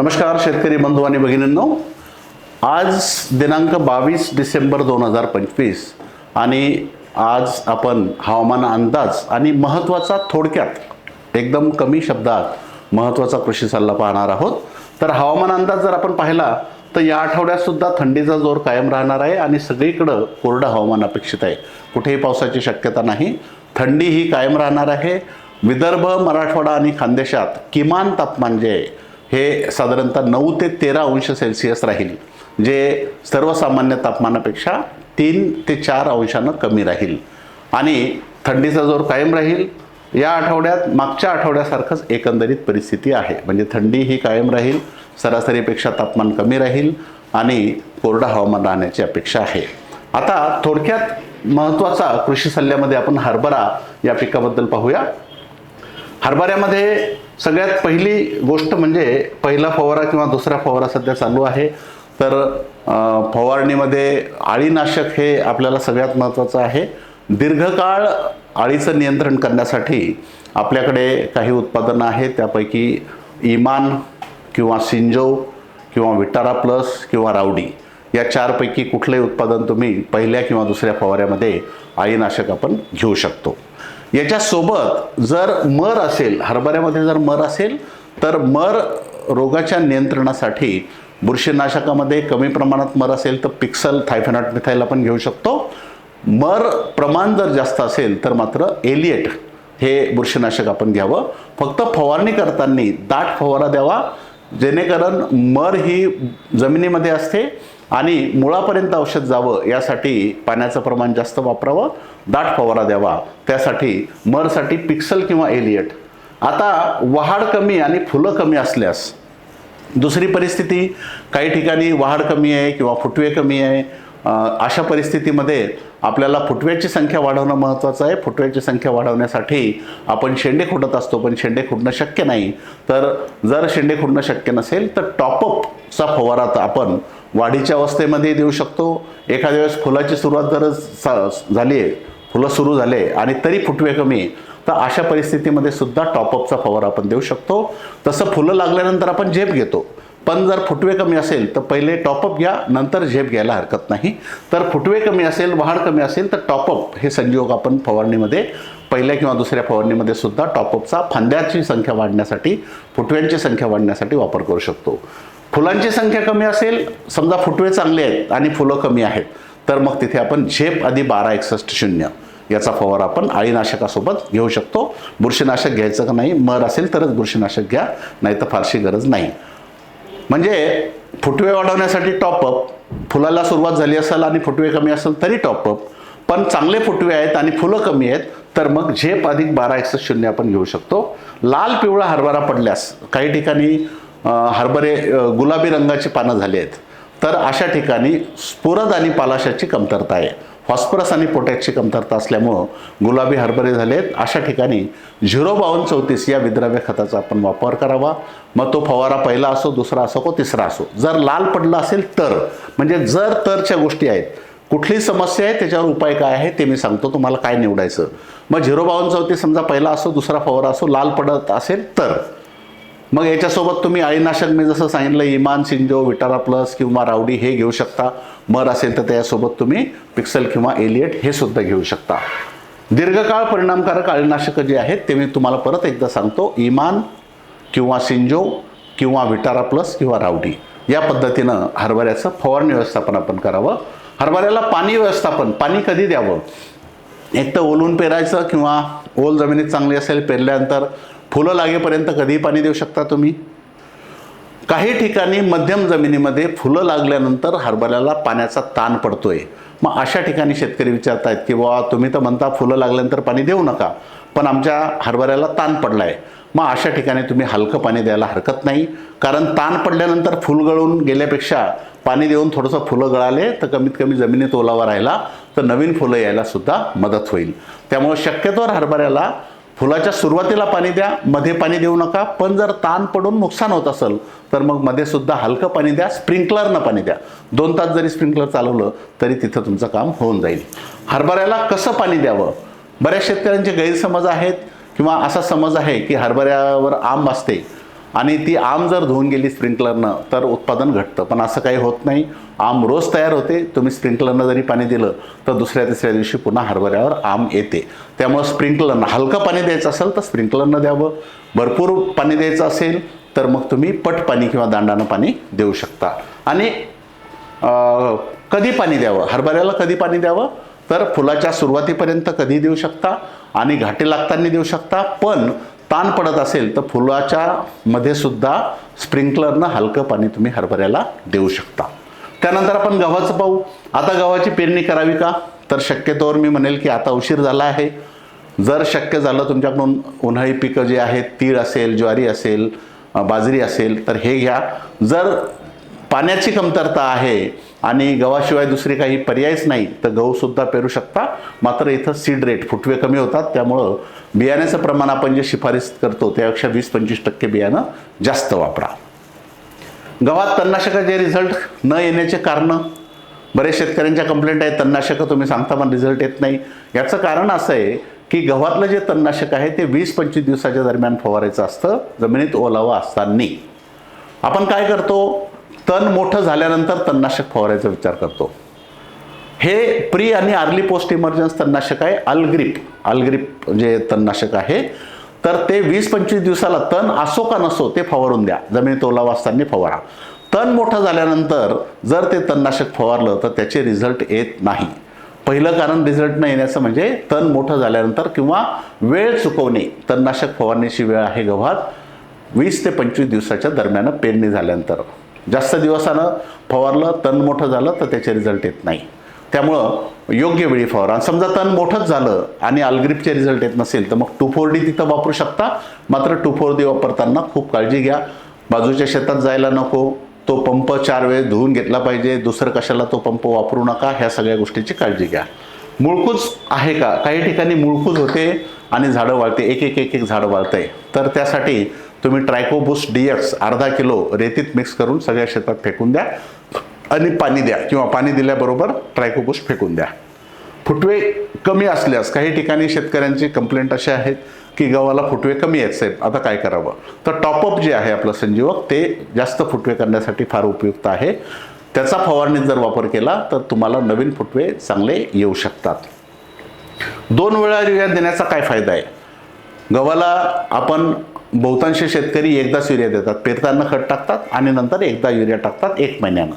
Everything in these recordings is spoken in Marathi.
नमस्कार शेतकरी बंधू आणि भगिनींनो. आज दिनांक बावीस डिसेंबर दोन हजार पंचवीस आणि आज आपण हवामान अंदाज आणि महत्त्वाचा थोडक्यात एकदम कमी शब्दात महत्त्वाचा कृषी सल्ला पाहणार आहोत. तर हवामान अंदाज जर आपण पाहिला तर या आठवड्यातसुद्धा थंडीचा जोर कायम राहणार आहे आणि सगळीकडं कोरडं हवामान अपेक्षित आहे. कुठेही पावसाची शक्यता नाही. थंडी ही कायम राहणार आहे. विदर्भ मराठवाडा आणि खानदेशात किमान तापमान जे आहे हे साधारणतः नऊ ते तेरा अंश सेल्सिअस राहील जे सर्वसामान्य तापमानापेक्षा तीन ते चार अंशानं कमी राहील. आणि थंडीचा जोर कायम राहील. या आठवड्यात मागच्या आठवड्यासारखंच एकंदरीत परिस्थिती आहे. म्हणजे थंडी ही कायम राहील सरासरीपेक्षा तापमान कमी राहील आणि कोरडं हवामान राहण्याची अपेक्षा आहे. आता थोडक्यात महत्त्वाचा कृषी सल्ल्यामध्ये आपण हरभरा या पिकाबद्दल पाहूया. हरभऱ्यामध्ये सगळ्यात पहिली गोष्ट म्हणजे पहिला फवारा किंवा दुसरा फवारा सध्या चालू आहे. तर फवारणीमध्ये अळीनाशक हे आपल्याला सगळ्यात महत्त्वाचं आहे. दीर्घकाळ अळीचं नियंत्रण करण्यासाठी आपल्याकडे काही उत्पादनं आहेत. त्यापैकी इमान किंवा सिंजो किंवा विटारा प्लस किंवा रावडी या चारपैकी कुठलंही उत्पादन तुम्ही पहिल्या किंवा दुसऱ्या फवाऱ्यामध्ये अळीनाशक आपण घेऊ शकतो. याच्यासोबत जर मर असेल हरभऱ्यामध्ये जर मर असेल तर मर रोगाच्या नियंत्रणासाठी बुरशीनाशकामध्ये कमी प्रमाणात मर असेल तर पिक्सल थायफेनॉट मिथाईल आपण घेऊ शकतो. मर प्रमाण जर जास्त असेल तर मात्र एलिएट हे बुरशीनाशक आपण घ्यावं. फक्त फवारणी करताना दाट फवारा द्यावा. जेणेकरून मर ही जमिनीमध्ये असते आणि मुळापर्यंत औषध जावं यासाठी पाण्याचं प्रमाण जास्त वापरावं दाट फवारा द्यावा त्यासाठी मरसाठी पिक्सल किंवा एलियट. आता वहाड कमी आणि फुलं कमी असल्यास दुसरी परिस्थिती काही ठिकाणी वाढ कमी आहे किंवा फुटवे कमी आहे अशा परिस्थितीमध्ये आपल्याला फुटव्याची संख्या वाढवणं महत्त्वाचं आहे. फुटव्याची संख्या वाढवण्यासाठी आपण शेंडे खुडत असतो पण शेंडे खुडणं शक्य नाही. तर जर शेंडे खुडणं शक्य नसेल तर टॉपअपचा फवारा तर आपण वाढीच्या अवस्थेमध्ये देऊ शकतो. एखाद्या वेळेस फुलाची सुरुवात जर झाली आहे. फुलं सुरू झाले आणि तरी फुटवे कमी आहे, तर अशा परिस्थितीमध्ये सुद्धा टॉपअपचा फवार आपण देऊ शकतो. तसं फुलं लागल्यानंतर आपण झेप घेतो. पण जर फुटवे कमी असेल तर पहिले टॉपअप घ्या नंतर झेप घ्यायला हरकत नाही. तर फुटवे कमी असेल वाढ कमी असेल तर टॉपअप हे संयोग आपण फवारणीमध्ये पहिल्या किंवा दुसऱ्या फवारणीमध्ये सुद्धा टॉपअपचा फांद्याची संख्या वाढण्यासाठी फुटव्यांची संख्या वाढण्यासाठी वापर करू शकतो. फुलांची संख्या कमी असेल समजा फुटवे चांगले आहेत आणि फुलं कमी आहेत तर मग तिथे आपण झेप आधी बारा एकसष्ट शून्य याचा फवारा आपण अळीनाशकासोबत घेऊ शकतो. बुरशीनाशक घ्यायचं का नाही मर असेल तरच बुरशीनाशक घ्या नाही तर फारशी गरज नाही. म्हणजे फुटवे वाढवण्यासाठी टॉपअप फुलाला सुरुवात झाली असेल आणि फुटवे कमी असेल तरी टॉपअप पण चांगले फुटवे आहेत आणि फुलं कमी आहेत तर मग झेप अधिक बारा एकसष्ट शून्य आपण घेऊ शकतो. लाल पिवळा हरभरा पडल्यास काही ठिकाणी हरभरे गुलाबी रंगाची पानं झाली आहेत. तर अशा ठिकाणी स्फुरद आणि पालाशाची कमतरता आहे. फॉस्फरस आणि पोटॅशची कमतरता असल्यामुळं गुलाबी हरभरे झाले आहेत. अशा ठिकाणी झिरो बावन्न चौतीस या विद्राव्य खताचा आपण वापर करावा. मग तो फवारा पहिला असो दुसरा असो को तिसरा असो. जर लाल पडला असेल तर. म्हणजे जर तरच्या गोष्टी आहेत कुठली समस्या आहे त्याच्यावर उपाय काय आहे ते मी सांगतो. तुम्हाला काय निवडायचं. मग झिरो बावन्न चौतीस समजा पहिला असो दुसरा फवारा असो लाल पडत असेल तर. मग याच्यासोबत तुम्ही अळीनाशक मी जसं सांगितलं इमान सिंजो विटारा प्लस किंवा रावडी हे घेऊ शकता. मर असेल तर त्यासोबत तुम्ही पिक्सल किंवा एलियट हे सुद्धा घेऊ शकता. दीर्घकाळ परिणामकारक अळीनाशकं जे आहेत ते मी तुम्हाला परत एकदा सांगतो. इमान किंवा सिंजो किंवा विटारा प्लस किंवा रावडी या पद्धतीनं हरभऱ्याचं फवारणी व्यवस्थापन आपण करावं. हरभऱ्याला पाणी व्यवस्थापन पाणी कधी द्यावं? एक तर ओलून पेरायचं किंवा ओल जमिनीत चांगली असेल पेरल्यानंतर फुलं लागेपर्यंत कधीही पाणी देऊ शकता तुम्ही. काही ठिकाणी मध्यम जमिनीमध्ये फुलं लागल्यानंतर हरभऱ्याला पाण्याचा ताण पडतोय. मग अशा ठिकाणी शेतकरी विचारत आहेत की बाबा तुम्ही तर म्हणता फुलं लागल्यानंतर पाणी देऊ नका पण आमच्या हरभऱ्याला ताण पडलाय. मग अशा ठिकाणी तुम्ही हलकं पाणी द्यायला हरकत नाही कारण ताण पडल्यानंतर फुल गळून गेल्यापेक्षा पाणी देऊन थोडंसं फुलं गळाले तर कमीत कमी जमिनीत ओलावा राहिला तर नवीन फुलं यायला सुद्धा मदत होईल. त्यामुळे शक्यतोवर हरभऱ्याला फुलाच्या सुरुवातीला पाणी द्या मध्ये पाणी देऊ नका पण जर ताण पडून नुकसान होत असेल तर मग मध्ये सुद्धा हलकं पाणी द्या स्प्रिंकलरनं पाणी द्या. दोन तास जरी स्प्रिंकलर चालवलं तरी तिथं तुमचं काम होऊन जाईल. हरभऱ्याला कसं पाणी द्यावं? बऱ्याच शेतकऱ्यांचे गैरसमज आहेत किंवा असा समज आहे की हरभऱ्यावर आंब असते. आणि ती आम जर धुवून गेली स्प्रिंकलरनं तर उत्पादन घटतं. पण असं काही होत नाही. आम रोज तयार होते तुम्ही स्प्रिंकलरनं जरी पाणी दिलं तर दुसऱ्या तिसऱ्या दिवशी पुन्हा हरभऱ्यावर आम येते. त्यामुळं स्प्रिंकलरनं हलकं पाणी द्यायचं असेल तर स्प्रिंकलरनं द्यावं. भरपूर पाणी द्यायचं असेल तर मग तुम्ही पट पाणी किंवा दांडानं पाणी देऊ शकता. आणि कधी पाणी द्यावं? हरभऱ्याला कधी पाणी द्यावं? तर फुलाच्या सुरुवातीपर्यंत कधी देऊ शकता? आणि घाटे लागताना देऊ शकता. पण ताण पडत असेल तर फुलाच्या मध्ये सुद्धा स्प्रिंकलरनं हलकं पाणी तुम्ही हरभऱ्याला देऊ शकता. त्यानंतर आपण गव्हाचं पाहू. आता गव्हाची पेरणी करावी का? तर शक्यतोवर मी म्हणेल की आता उशीर झाला आहे. जर शक्य झालं तुमच्याकडून उन्हाळी पिकं जे आहेत तीळ असेल ज्वारी असेल बाजरी असेल तर हे घ्या. जर पाण्याची कमतरता आहे आणि गव्हाशिवाय दुसरे काही पर्यायच नाही तर गहूसुद्धा पेरू शकता. मात्र इथं सीड रेट फुटवे कमी होतात त्यामुळं बियाण्याचं प्रमाण आपण जे शिफारस करतो त्यापेक्षा वीस पंचवीस टक्के बियाणं जास्त वापरा. गव्हात तणनाशकाचे रिझल्ट न येण्याचे कारणं बरेच शेतकऱ्यांच्या कंप्लेंट आहेत तणनाशकं तुम्ही सांगता पण रिझल्ट येत नाही. याचं कारण असं आहे की गव्हातलं जे तणनाशक आहे ते वीस पंचवीस दिवसाच्या दरम्यान फवारायचं असतं जमिनीत ओलावा असताना आपण काय करतो तण मोठं झाल्यानंतर तणनाशक फवारायचा विचार करतो. हे प्री आणि अर्ली पोस्ट इमर्जन्स तणनाशक आहे अल्ग्रिप. अल्ग्रिप जे म्हणजे तणनाशक आहे. तर ते वीस पंचवीस दिवसाला तण असो का नसो ते फवारून द्या. जमिनीत ओलावा असताना फवारा. तण मोठं झाल्यानंतर जर ते तणनाशक फवारलं तर त्याचे रिझल्ट येत नाही. पहिलं कारण रिझल्ट न येण्याचं म्हणजे तण मोठं झाल्यानंतर किंवा वेळ चुकवणे. तणनाशक फवारणीची वेळ आहे गव्हात वीस ते पंचवीस दिवसाच्या दरम्यान पेरणी झाल्यानंतर. जास्त दिवसानं फवारलं तण मोठं झालं तर त्याचे रिझल्ट येत नाही. त्यामुळं योग्य वेळी फवारा. आणि समजा तण मोठंच झालं आणि अल्ग्रिपचे रिझल्ट येत नसेल तर मग टू फोर डी तिथं वापरू शकता. मात्र टू फोर डी वापरताना खूप काळजी घ्या. बाजूच्या शेतात जायला नको. तो पंप चार वेळेस धुवून घेतला पाहिजे. दुसरं कशाला तो पंप वापरू नका? ह्या सगळ्या गोष्टीची काळजी घ्या. मुळकूज आहे का? काही ठिकाणी मुळकूज होते आणि झाडं वाळते. एक एक एक एक झाडं वाळतंय. तर त्यासाठी तुम्ही ट्रायकोबुस डी एक्स अर्धा किलो रेतीत मिक्स करून सगळ्या शेतात फेकून द्या आणि पाणी द्या. किंवा पाणी दिल्याबरोबर ट्रायकोबुस फेकून द्या. फुटवे कमी असल्यास काही ठिकाणी शेतकऱ्यांची कंप्लेंट अशी आहेत की गव्हाला फुटवे कमी आहेत साहेब. आता काय करावं? तर टॉपअप जे आहे आपलं संजीवक ते जास्त फुटवे करण्यासाठी फार उपयुक्त आहे. त्याचा फवारणीत जर वापर केला तर तुम्हाला नवीन फुटवे चांगले येऊ शकतात. दोन वेळा युरिया देण्याचा काय फायदा आहे? गव्हाला आपण बहुतांश शेतकरी एकदा युरिया देतात. पेरताना खत टाकतात आणि नंतर एकदा युरिया टाकतात एक महिन्यानं.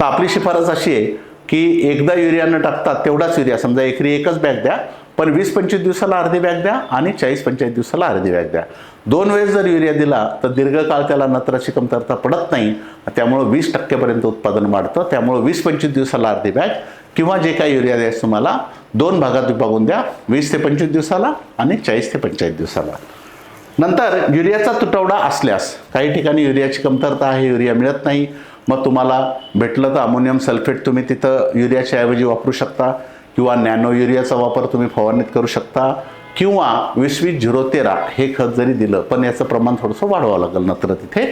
तर आपली शिफारस अशी आहे की एकदा युरियानं टाकतात तेवढाच युरिया. समजा एकरी एकच बॅग द्या पण वीस पंचवीस दिवसाला अर्धी बॅग द्या आणि चाळीस पंचेचाळीस दिवसाला अर्धी बॅग द्या. दोन वेळेस जर युरिया दिला तर दीर्घकाळ त्याला नत्राची कमतरता पडत नाही. त्यामुळं वीस टक्केपर्यंत उत्पादन वाढतं. त्यामुळं वीस पंचवीस दिवसाला अर्धी बॅग किंवा जे काही युरिया द्यायचं तुम्हाला दोन भागात विभागून द्या वीस ते पंचवीस दिवसाला आणि चाळीस ते पंचेचाळीस दिवसाला. नंतर युरियाचा तुटवडा असल्यास काही ठिकाणी युरियाची कमतरता आहे युरिया मिळत नाही मग तुम्हाला भेटलं तर अमोनियम सल्फेट तुम्ही तिथं युरियाच्या ऐवजी वापरू शकता किंवा नॅनो युरियाचा वापर तुम्ही फवारणीत करू शकता किंवा वीस वीस झिरो तेरा हे खत जरी दिलं पण याचं प्रमाण थोडंसं वाढवावं लागेल. नंतर तिथे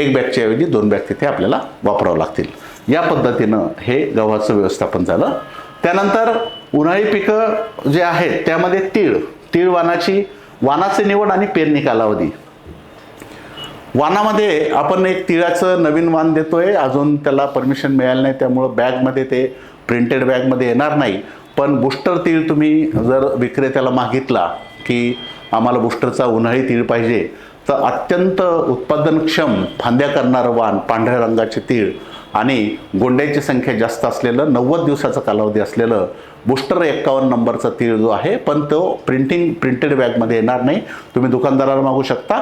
एक बॅगच्या ऐवजी दोन बॅग तिथे आपल्याला वापरावं लागतील. या पद्धतीनं हे गव्हाचं व्यवस्थापन झालं. त्यानंतर उन्हाळी पिकं जे आहेत त्यामध्ये तीळ तीळ वाणाची वानाचे निवड आणि पेरणी कालावधी. वानामध्ये आपण एक तिळाचं नवीन वाण देतोय अजून त्याला परमिशन मिळालं नाही त्यामुळं बॅगमध्ये ते प्रिंटेड बॅगमध्ये येणार नाही. पण बुस्टर तीळ तुम्ही जर विक्रेत्याला मागितला की आम्हाला बुस्टरचा उन्हाळी तीळ पाहिजे तर अत्यंत उत्पादनक्षम फांद्या करणारं वाण पांढऱ्या रंगाचे तीळ आणि गोंड्याची संख्या जास्त असलेलं नव्वद दिवसाचा कालावधी असलेलं बुस्टर एक्कावन्न नंबरचा तीळ जो आहे पण तो प्रिंटिंग प्रिंटेड बॅगमध्ये येणार नाही. तुम्ही दुकानदाराला मागू शकता.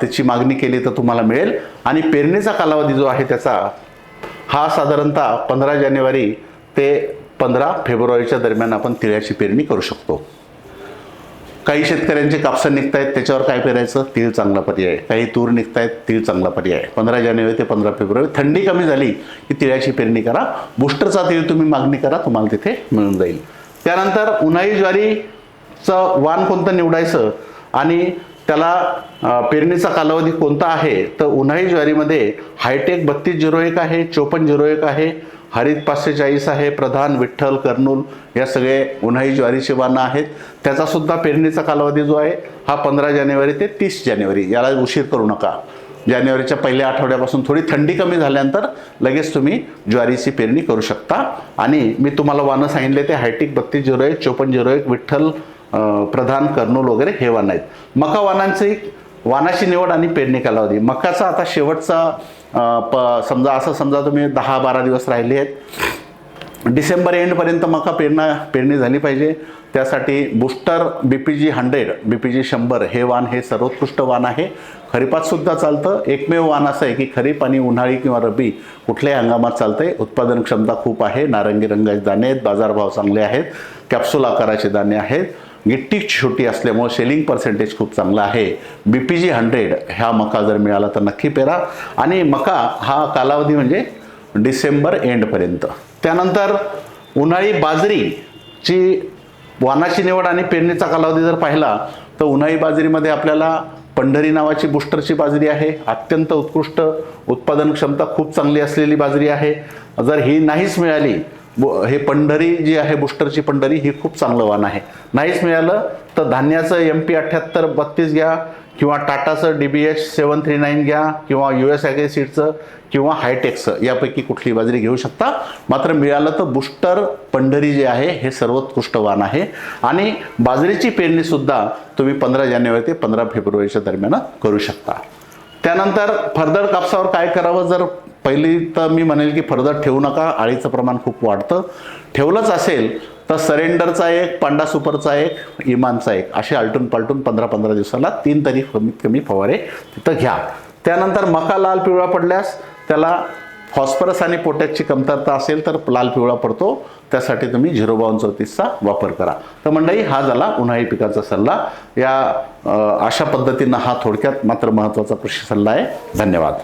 त्याची मागणी केली तर तुम्हाला मिळेल. आणि पेरणीचा कालावधी जो आहे त्याचा हा साधारणतः पंधरा जानेवारी ते पंधरा फेब्रुवारीच्या दरम्यान आपण तिळ्याची पेरणी करू शकतो. काही शेतकऱ्यांचे कापसं निघतायत त्याच्यावर काय पेरायचं? तीळ चांगला पर्याय काही तूर निघतायत तीळ चांगला पर्याय आहे. पंधरा जानेवारी ते पंधरा फेब्रुवारी थंडी कमी झाली की तिळाची पेरणी करा. बुस्टरचा तीळ तुम्ही मागणी करा तुम्हाला तिथे मिळून जाईल. त्यानंतर उन्हाळी ज्वारीचं वाण कोणतं निवडायचं? आणि त्याला पेरणीचा कालावधी कोणता आहे? तर उन्हाळी ज्वारीमध्ये हायटेक बत्तीस झिरो एक आहे चोपन्न झिरो एक आहे हरित पाचशे चाळीस आहे प्रधान विठ्ठल कर्नूल या सगळे उन्हाळी ज्वारीचे वाणं आहेत. त्याचासुद्धा पेरणीचा कालावधी जो आहे हा पंधरा जानेवारी ते तीस जानेवारी. याला उशीर करू नका. जानेवारीच्या पहिल्या आठवड्यापासून थोडी थंडी कमी झाल्यानंतर लगेच तुम्ही ज्वारीची पेरणी करू शकता. आणि मी तुम्हाला वानं सांगितले ते हायटेक बत्तीस झिरो एक चोपन्न झिरो एक विठ्ठल प्रधान कर्नूल वगैरे हे वाण आहेत. मका वाणांची वानाची निवड आणि पेरणी कालावधी. मकाचा आता शेवटचा प समजा असं समजा तुम्ही दहा बारा दिवस राहिले आहेत. डिसेंबर एंडपर्यंत मका पेरणा पेरणी झाली पाहिजे. त्यासाठी booster B P G hundred B P G शंभर हे वाण हे सर्वोत्कृष्ट वाण आहे. खरीपातसुद्धा चालतं. एकमेव वाण असं आहे की खरीप आणि उन्हाळी किंवा रब्बी कुठल्याही हंगामात चालतंय. उत्पादन क्षमता खूप आहे. नारंगी रंगाचे दाणे आहेत. बाजारभाव चांगले आहेत. कॅप्सूल आकाराचे दाणे आहेत. गिट्टी छोटी असल्यामुळे सेलिंग पर्सेंटेज खूप चांगला आहे. बी पी जी हंड्रेड ह्या मका जर मिळाला तर नक्की पेरा. आणि मका हा कालावधी म्हणजे डिसेंबर एंडपर्यंत त्यानंतर उन्हाळी बाजरीची वानाची निवड आणि पेरणीचा कालावधी जर पाहिला तर उन्हाळी बाजरीमध्ये आपल्याला पंढरी नावाची बुस्टरची बाजरी आहे. अत्यंत उत्कृष्ट उत्पादन क्षमता खूप चांगली असलेली बाजरी आहे. जर ही नाहीच मिळाली हे पंढरी जी आहे बुस्टरची पंढरी ही खूप चांगलं वाण आहे. नाहीच मिळालं तर धान्याचं एम पी अठ्ठ्याहत्तर बत्तीस घ्या किंवा टाटाचं D B H seven three nine घ्या किंवा यू एस ॲग्रेसीडचं किंवा हायटेकचं यापैकी कुठली बाजरी घेऊ शकता. मात्र मिळालं तर बुस्टर पंढरी जे आहे हे सर्वोत्कृष्ट वाण आहे. आणि बाजरीची पेरणीसुद्धा तुम्ही पंधरा जानेवारी ते पंधरा फेब्रुवारीच्या दरम्यान करू शकता. त्यानंतर फर्दर कापसावर काय करावं जर पहिली तर मी म्हणेल की फरदर ठेवू नका आळीचं प्रमाण खूप वाढतं. ठेवलंच असेल तर सरेंडरचा एक पांडा सुपरचा एक इमानचा एक असे आलटून पालटून पंधरा पंधरा दिवसाला तीन तरी कमीत कमी फवारे तिथं घ्या. त्यानंतर मका लाल पिवळा पडल्यास त्याला फॉस्फरस आणि पोटॅशची कमतरता असेल तर लाल पिवळा पडतो. त्यासाठी तुम्ही झिरो बावन चौतीसचा वापर करा. तर मंडळी हा झाला उन्हाळी पिकाचा सल्ला. या अशा पद्धतीनं हा थोडक्यात मात्र महत्त्वाचा कृषी सल्ला आहे. धन्यवाद.